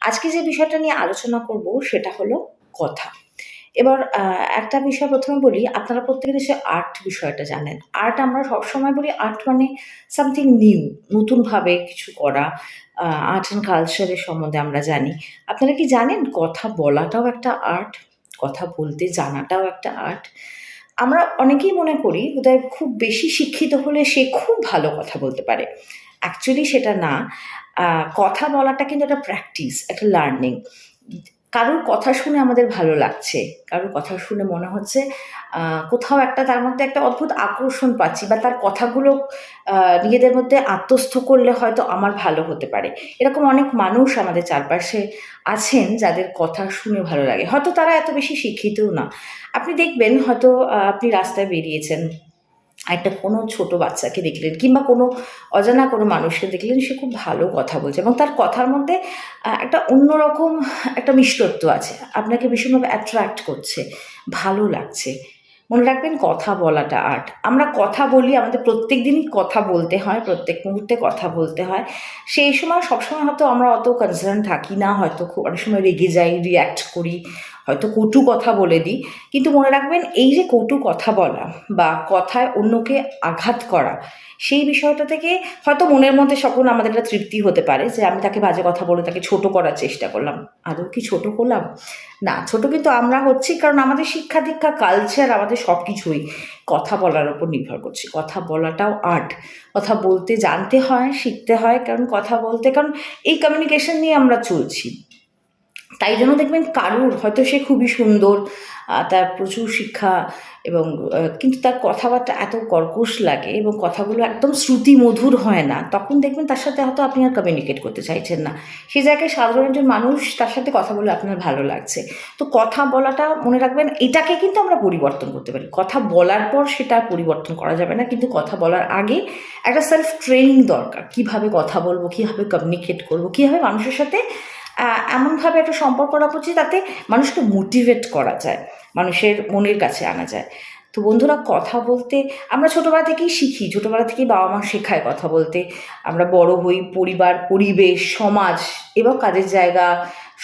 আজকে যে বিষয়টা নিয়ে আলোচনা করব সেটা হলো কথা। এবার একটা বিষয় প্রথমে বলি, আপনারা প্রত্যেকে দেশে আর্ট বিষয়টা জানেন। আর্ট আমরা সবসময় বলি আর্ট মানে সামথিং নিউ নতুনভাবে কিছু করা আর্ট অ্যান্ড কালচারের সম্বন্ধে আমরা জানি। আপনারা কি জানেন কথা বলাটাও একটা আর্ট কথা বলতে জানাটাও একটা আর্ট আমরা অনেকেই মনে করি বোধহয় খুব বেশি শিক্ষিত হলে সে খুব ভালো কথা বলতে পারে। অ্যাকচুয়ালি সেটা না। কথা বলাটা কিন্তু একটা প্র্যাকটিস একটা লার্নিং কারোর কথা শুনে আমাদের ভালো লাগছে, কারোর কথা শুনে মনে হচ্ছে কোথাও একটা তার মধ্যে একটা অদ্ভুত আকর্ষণ পাচ্ছি বা তার কথাগুলো নিজেদের মধ্যে আত্মস্থ করলে হয়তো আমার ভালো হতে পারে। এরকম অনেক মানুষ আমাদের চারপাশে আছেন যাদের কথা শুনে ভালো লাগে। হয়তো তারা এত বেশি শিক্ষিতও না। আপনি দেখবেন হয়তো আপনি রাস্তায় বেরিয়েছেন একটা কোনো ছোট বাচ্চাকে দেখলেন কিংবা কোনো অজানা কোনো মানুষকে দেখলেন, সে খুব ভালো কথা বলছে এবং তার কথার মধ্যে একটা অন্যরকম একটা মিষ্টত্ব আছে। আপনাকে ভীষণভাবে অ্যাট্রাক্ট করছে, ভালো লাগছে। মনে রাখবেন কথা বলাটা আর্ট আমরা কথা বলি, আমাদের প্রত্যেক দিনই কথা বলতে হয়, প্রত্যেক মুহূর্তে কথা বলতে হয়। সেই সময় সবসময় হয়তো আমরা অত কনসার্ন থাকি না, হয়তো খুব অনেক সময় রেগে যাই রিয়্যাক্ট করি। হয়তো কটু কথা বলে দিই, কিন্তু মনে রাখবেন এই যে কটু কথা বলা বা কথায় অন্যকে আঘাত করা, সেই বিষয়টা থেকে হয়তো মনের মধ্যে সকল আমাদের একটা তৃপ্তি হতে পারে যে আমি তাকে বাজে কথা বলে তাকে ছোট করার চেষ্টা করলাম। আদৌ কি ছোট করলাম? না, ছোট কিন্তু আমরা হচ্ছি কারণ আমাদের শিক্ষা, দীক্ষা কালচার আমাদের সব কিছুই কথা বলার ওপর নির্ভর করছে। কথা বলাটাও আর্ট কথা বলতে জানতে হয়, শিখতে হয়, কারণ কথা বলতে, কারণ এই কমিউনিকেশন নিয়ে আমরা চলছি। তাই জন্য দেখবেন কারুর হয়তো সে খুবই সুন্দর তার প্রচুর শিক্ষা এবং কিন্তু তার কথাবার্তা এত কর্কশ লাগে এবং কথাগুলো একদম শ্রুতি মধুর হয় না, তখন দেখবেন তার সাথে হয়তো আপনি আর কমিউনিকেট করতে চাইছেন না। সে জায়গায় সাধারণ একজন মানুষ তার সাথে কথা বলে আপনার ভালো লাগছে। তো কথা বলাটা মনে রাখবেন, এটাকে কিন্তু আমরা পরিবর্তন করতে পারি। কথা বলার পর সেটা পরিবর্তন করা যাবে না, কিন্তু কথা বলার আগে একটা সেলফ ট্রেনিং দরকার। কীভাবে কথা বলব, কীভাবে কমিউনিকেট করব, কীভাবে মানুষের সাথে এমনভাবে একটা সম্পর্ক রাখা উচিত যাতে মানুষকে মোটিভেট করা যায়, মানুষের মনের কাছে আনা যায়। তো বন্ধুরা, কথা বলতে আমরা ছোটোবেলা থেকেই শিখি, ছোটোবেলা থেকেই বাবা মা শেখায় কথা বলতে। আমরা বড় হই, পরিবার, পরিবেশ, সমাজ, এবং কাজের জায়গা,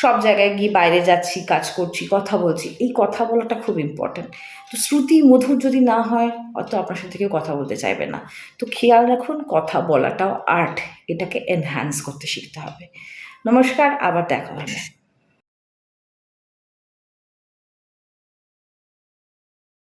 সব জায়গায় গিয়ে বাইরে যাচ্ছি, কাজ করছি, কথা বলছি। এই কথা বলাটা খুব ইম্পর্ট্যান্ট তো শ্রুতি, মধুর যদি না হয় অত আপনার সাথে কেউ কথা বলতে চাইবে না। তো খেয়াল রাখুন, কথা বলাটাও আর্ট এটাকে এনহ্যান্স করতে শিখতে হবে। নমস্কার আবার দেখা হবে।